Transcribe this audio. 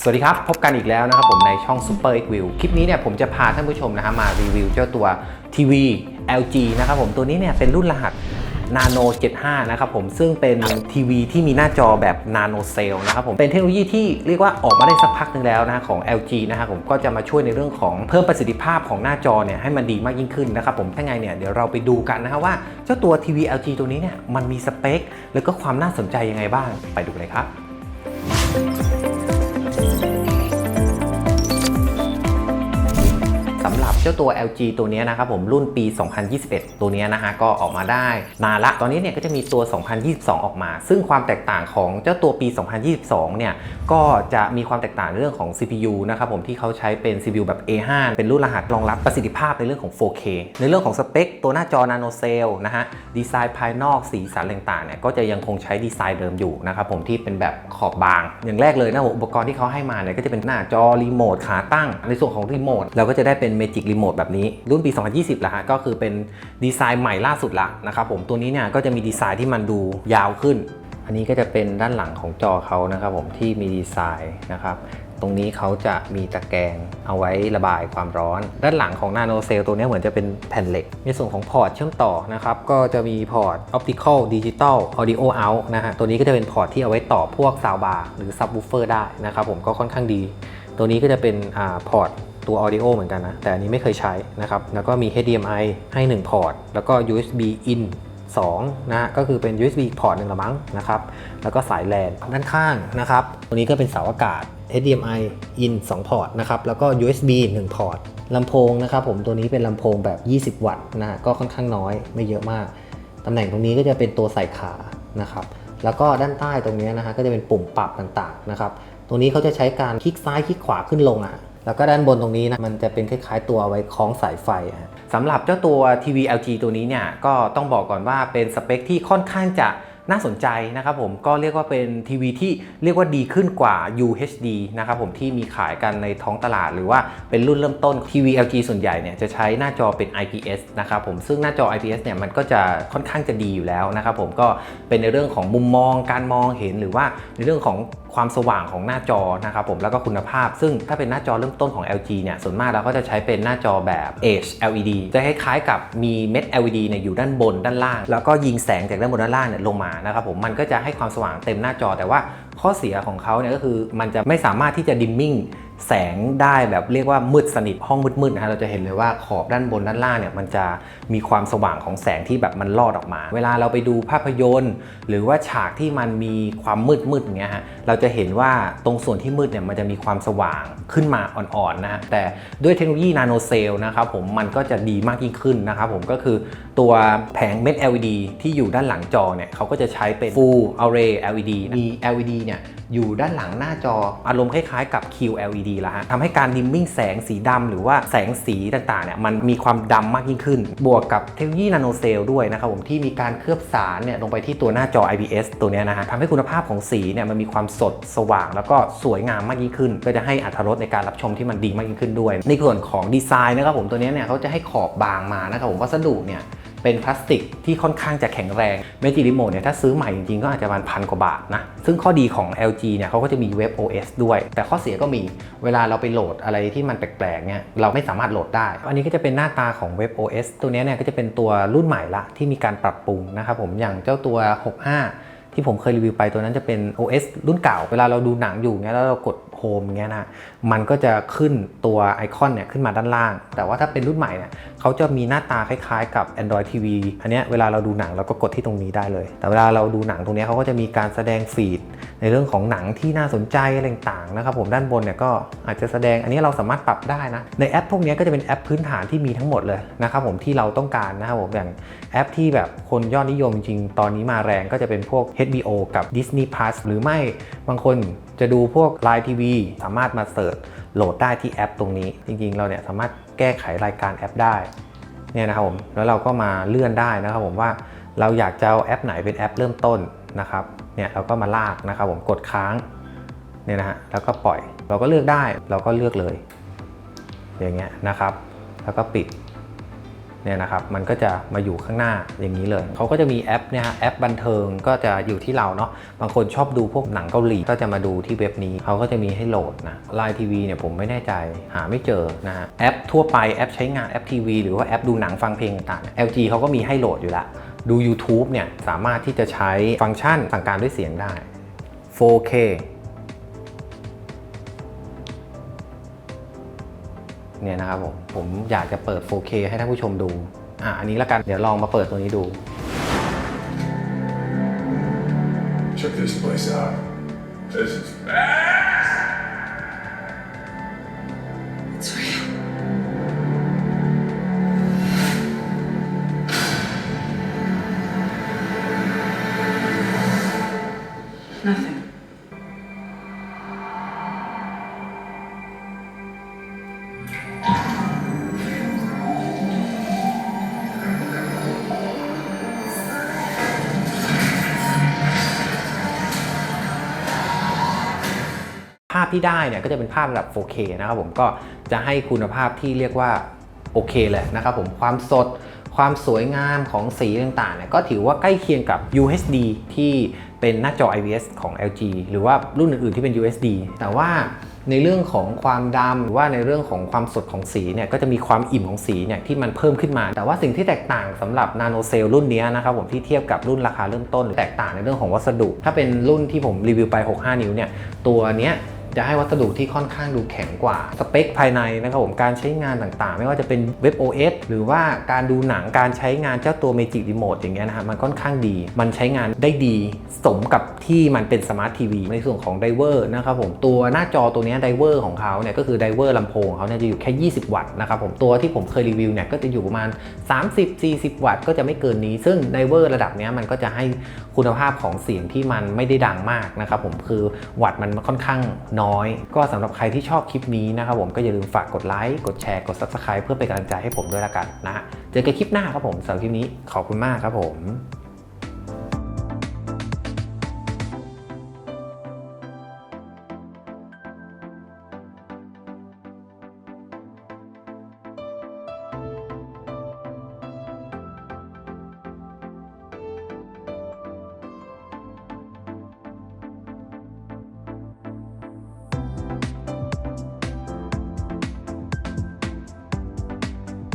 สวัสดีครับ พบกันอีกแล้วนะครับผมในช่อง Super X View คลิปนี้เนี่ยผมจะพาท่านผู้ชมนะฮะมารีวิวเจ้าตัวทีวี LG นะครับผมตัวนี้เนี่ยเป็นรุ่นรหัส Nano 75 นะครับผมซึ่งเป็นทีวีที่มีหน้าจอแบบ Nano Cell นะครับผมเป็นเทคโนโลยีที่เรียกว่าออกมาได้สักพักหนึงแล้วนะของ LG นะครับผมก็จะมาช่วยในเรื่องของเพิ่มประสิทธิภาพของหน้าจอเนี่ยให้มันดีมากยิ่งขึ้นนะครับผมถ้าไงเนี่ยเดี๋ยวเราไปดูกันนะฮะว่าเจ้าตัวทีวี LG ตัวนี้เนี่ยมันมีสเปค แล้วก็ความน่าสนใจยังไงบ้างไปดูเลยครับ จ้าตัว LG ตัวนี้นะครับผมรุ่นปี 2021 ตัวนี้นะฮะก็ออกมาได้นานละตอนนี้เนี่ยก็จะมีตัว 2022 ออกมา ซึ่งความแตกต่างของเจ้าตัวปี 2022 เนี่ยก็จะมีความแตกต่างในเรื่องของ CPU นะครับผมที่เขาใช้เป็น CPU แบบ A5 เป็นรุ่นรหัสรองรับประสิทธิภาพในเรื่องของ 4K ในเรื่องของสเปคตัวหน้าจอ Nano Cell นะฮะดีไซน์ภายนอกสีสันต่างๆเนี่ยก็จะยังคงใช้ดีไซน์เดิมอยู่นะครับผมที่เป็นแบบขอบบาง อย่างแรกเลยนะอุปกรณ์ที่เขาให้มาเนี่ยก็จะเป็นหน้าจอรีโมทขาตั้ง ในส่วนของรีโมทเราก็จะได้เป็น Magic Remote โมทแบบนี้ รุ่นปี 2020ละฮะก็คือเป็นดีไซน์ใหม่ล่าสุดละนะครับผมตัวนี้เนี่ยก็จะมีดีไซน์ที่มันดูยาวขึ้น อันนี้ก็จะเป็นด้านหลังของจอเขานะครับผมที่มีดีไซน์นะครับตรงนี้เขาจะมีตะแกรงเอาไว้ระบายความร้อน ด้านหลังของ Nano Cell ตัวนี้เหมือนจะเป็นแผ่นเหล็ก ในส่วนของพอร์ตเชื่อมต่อนะครับ ก็จะมีพอร์ต Optical Digital Audio Out นะฮะ ตัวนี้ก็จะเป็นพอร์ตที่เอาไว้ต่อพวกซาวบาร์หรือ Subwoofer ได้นะครับผมก็ค่อนข้างดี ตัวนี้ก็จะเป็นอพอร์ต ตัว audio เหมือนกันนะ แต่อันนี้ไม่เคยใช้นะครับ แล้วก็มี HDMI ให้ 1 พอร์ต แล้วก็ USB in 2นะฮะก็คือเป็น USB พอร์ตหนึ่งละมั้งนะครับ แล้วก็สายแลนด้านข้างนะครับตัวนี้ก็เป็นเสาอากาศ HDMI in 2 พอร์ตนะครับ แล้วก็ USB 1 พอร์ตลำโพงนะครับผมตัวนี้เป็นลำโพงแบบ 20 วัตต์นะฮะก็ค่อนข้างน้อยไม่เยอะมากตำแหน่งตรงนี้ก็จะเป็นตัวใส่ขานะครับ แล้วก็ด้านใต้ตรงนี้นะฮะก็จะเป็นปุ่มปรับต่างๆนะครับ ตรงนี้เขาจะใช้การคลิกซ้ายคลิกขวาขึ้นลงอะ แล้วก็ด้านบนตรงนี้นะมันจะเป็นคล้ายๆตัวเอาไว้คล้องสายไฟสำหรับเจ้าตัวทีวี LG ตัวนี้เนี่ยก็ต้องบอกก่อนว่าเป็นสเปคที่ค่อนข้างจะน่าสนใจนะครับผมก็เรียกว่าเป็นทีวีที่เรียกว่าดีขึ้นกว่า UHD นะครับผมที่มีขายกันในท้องตลาด หรือว่าเป็นรุ่นเริ่มต้นทีวี LG ส่วนใหญ่เนี่ยจะใช้หน้าจอเป็น IPS นะครับผมซึ่งหน้าจอ IPS เนี่ยมันก็จะค่อนข้างจะดีอยู่แล้วนะครับผมก็เป็นในเรื่องของมุมมองการมองเห็นหรือว่าในเรื่องของ ความสว่างของหน้าจอนะครับผมแล้วก็คุณภาพ ซึ่งถ้าเป็นหน้าจอเริ่มต้นของ LG เนี่ยส่วนมากเราก็จะใช้เป็นหน้าจอแบบ Edge LED จะคล้ายๆกับมีเม็ด LED เนี่ยอยู่ด้านบนด้านล่าง แล้วก็ยิงแสงจากด้านบนด้านล่างเนี่ยลงมานะครับผมมันก็จะให้ความสว่างเต็มหน้าจอแต่ว่าข้อเสียของเขาเนี่ยก็คือมันจะไม่สามารถที่จะดิมมิ่ง แสงได้แบบเรียกว่ามืดสนิทห้องมืดๆนะฮะเราจะเห็นเลยว่าขอบด้านบนด้านล่างเนี่ยมันจะมีความสว่างของแสงที่แบบมันลอดออกมา เวลาเราไปดูภาพยนตร์ หรือว่าฉากที่มันมีความมืดมืดๆอย่างเงี้ยฮะเราจะเห็นว่าตรงส่วนที่มืดเนี่ยมันจะมีความสว่างขึ้นมาอ่อนๆนะฮะแต่ด้วยเทคโนโลยีนาโนเซลนะครับผมมันก็จะดีมากยิ่งขึ้นนะครับผมก็คือตัวแผงเม็ด LED ที่อยู่ด้านหลังจอเนี่ยเขาก็จะใช้เป็น Full Array LED มี LED เนี่ย อยู่ด้านหลังหน้าจออารมณ์คล้ายๆกับ QLED ละฮะทำให้การดิมมิ่งแสงสีดำหรือว่าแสงสีต่างๆเนี่ยมันมีความดำมากยิ่งขึ้น บวกกับเทคโนโลยีนาโนเซลด้วยนะครับผมที่มีการเคลือบสารเนี่ยลงไปที่ตัวหน้าจอ IPS ตัวเนี้ยนะฮะทำให้คุณภาพของสีเนี่ยมันมีความสดสว่าง แล้วก็สวยงามมากยิ่งขึ้น ก็จะให้อรรถรสในการรับชมที่มันดีมากยิ่งขึ้นด้วย ในส่วนของดีไซน์นะครับผมตัวเนี้ยเนี่ยเขาจะให้ขอบบางมานะครับผมวัสดุเนี่ย เป็นพลาสติกที่ค่อนข้างจะแข็งแรงเมจิริโมเนี่ยถ้าซื้อใหม่จริงๆ ก็อาจจะประมาณพันกว่าบาทนะ ซึ่งข้อดีของ LG เนี่ยเขาก็จะมีเว็บ OS ด้วย แต่ข้อเสียก็มีเวลาเราไปโหลดอะไรที่มันแปลกๆเนี่ยเราไม่สามารถโหลดได้ อันนี้ก็จะเป็นหน้าตาของเว็บ OS ตัวนี้เนี่ยก็จะเป็นตัวรุ่นใหม่ละที่มีการปรับปรุงนะครับผมอย่างเจ้าตัว 65ที่ผมเคยรีวิวไปตัวนั้นจะเป็น OS รุ่นเก่า เวลาเราดูหนังอยู่เงี้ยแล้วเรากด โฮมเงี้ยนะมันก็จะขึ้นตัวไอคอนเนี่ยขึ้นมาด้านล่าง แต่ว่าถ้าเป็นรุ่นใหม่เนี่ยเขาจะมีหน้าตาคล้ายๆ กับ Android TV อันเนี้ยเวลาเราดูหนังเราก็กดที่ตรงนี้ได้เลย แต่เวลาเราดูหนังตรงนี้เขาก็จะมีการแสดงฟีดในเรื่องของหนังที่น่าสนใจอะไรต่างๆนะครับผมด้านบนเนี่ยก็อาจจะแสดงอันนี้เราสามารถปรับได้นะในแอปพวกนี้ก็จะเป็นแอปพื้นฐานที่มีทั้งหมดเลยนะครับผมที่เราต้องการนะครับผมอย่างแอปที่แบบคนยอดนิยมจริงๆตอนนี้มาแรงก็จะเป็นพวก HBO กับ Disney Plus หรือไม่บางคน จะดูพวก Line TV สามารถมาเสิร์ชโหลดได้ที่แอปตรงนี้ จริงๆ เราเนี่ยสามารถแก้ไขรายการแอปได้เนี่ยนะครับผมแล้วเราก็มาเลื่อนได้นะครับผมว่าเราอยากจะเอาแอปไหนเป็นแอปเริ่มต้นนะครับเนี่ยเราก็มาลากนะครับผมกดค้างเนี่ยนะฮะแล้วก็ปล่อยเราก็เลือกได้เราก็เลือกเลย อย่างเงี้ยนะครับ แล้วก็ปิด เนี่ยนะครับมันก็จะมาอยู่ข้างหน้าอย่างนี้เลยเขาก็จะมีแอปเนี่ยฮะแอปบันเทิงก็จะอยู่ที่เราเนาะบางคนชอบดูพวกหนังเกาหลีก็จะมาดูที่เว็บนี้เขาก็จะมีให้โหลดนะไลน์ทีวีเนี่ยผมไม่แน่ใจหาไม่เจอนะฮะแอปทั่วไปแอปใช้งานแอปทีวีหรือว่าแอปดูหนังฟังเพลงต่างๆ LG เขาก็มีให้โหลดอยู่ล้วดู YouTube เนี่ยสามารถที่จะใช้ฟังก์ชันสั่งการด้วยเสียงได้ 4K เนี่ยนะครับผมผมอยากจะเปิด 4K ให้ท่านผู้ชมดูอะอันนี้ละกันเดี๋ยวลองมาเปิดตัวนี้ดู Check this place out. This is It's real. Nothing. พที่ได้เนี่ยก็จะเป็นภาพระดับ 4K นะครับผมก็จะให้คุณภาพที่เรียกว่าโอเคเลยนะครับผมความสดความสวยงามของสีต่างๆเนี่ยก็ถือว่าใกล้เคียงกับ UHD ที่เป็นหน้าจอ IPS ของ LG หรือว่ารุ่นอื่นๆที่เป็น UHD แต่ว่าในเรื่องของความดำหรือว่าในเรื่องของความสดของสีเนี่ยก็จะมีความอิ่มของสีเนี่ยที่มันเพิ่มขึ้นมา แต่ว่าสิ่งที่แตกต่างสำหรับนาโนเซลรุ่นนี้นะครับผมที่เทียบกับรุ่นราคาเริ่มต้นแตกต่างในเรื่องของวัสดุ ถ้าเป็นรุ่นที่ผมรีวิวไป 65 นิ้วเนี่ยตัวเนี้ย จะให้วัสดุที่ค่อนข้างดูแข็งกว่า สเปคภายในนะครับผมการใช้งานต่างๆ ไม่ว่าจะเป็นเว็บ OS หรือว่าการดูหนังการใช้งานเจ้าตัว Magic Remote อย่างเงี้ยนะฮะมันค่อนข้างดี มันใช้งานได้ดีสมกับที่มันเป็นสมาร์ททีวีในส่วนของไดเวอร์นะครับผมตัวหน้าจอตัวนี้ไดเวอร์ของเขาเนี่ยก็คือไดเวอร์ลำโพงเขาเนี่ยจะอยู่แค่ 20 วัตต์นะครับผมตัวที่ผมเคยรีวิวเนี่ยก็จะอยู่ประมาณ 30-40 วัตต์ก็จะไม่เกินนี้ ซึ่งไดเวอร์ระดับเนี้ยมันก็จะให้คุณภาพของเสียงที่มันไม่ได้ดังมากนะครับผมคือวัตต์มันค่อนข้างน้อยก็สำหรับใครที่ชอบคลิปนี้นะครับผมก็อย่าลืมฝากกดไลค์กดแชร์กด Subscribe เพื่อเป็นกำลังใจให้ผมด้วยละกันนะฮะเจอกันคลิปหน้าครับผมสำหรับคลิปนี้ขอบคุณมากครับผม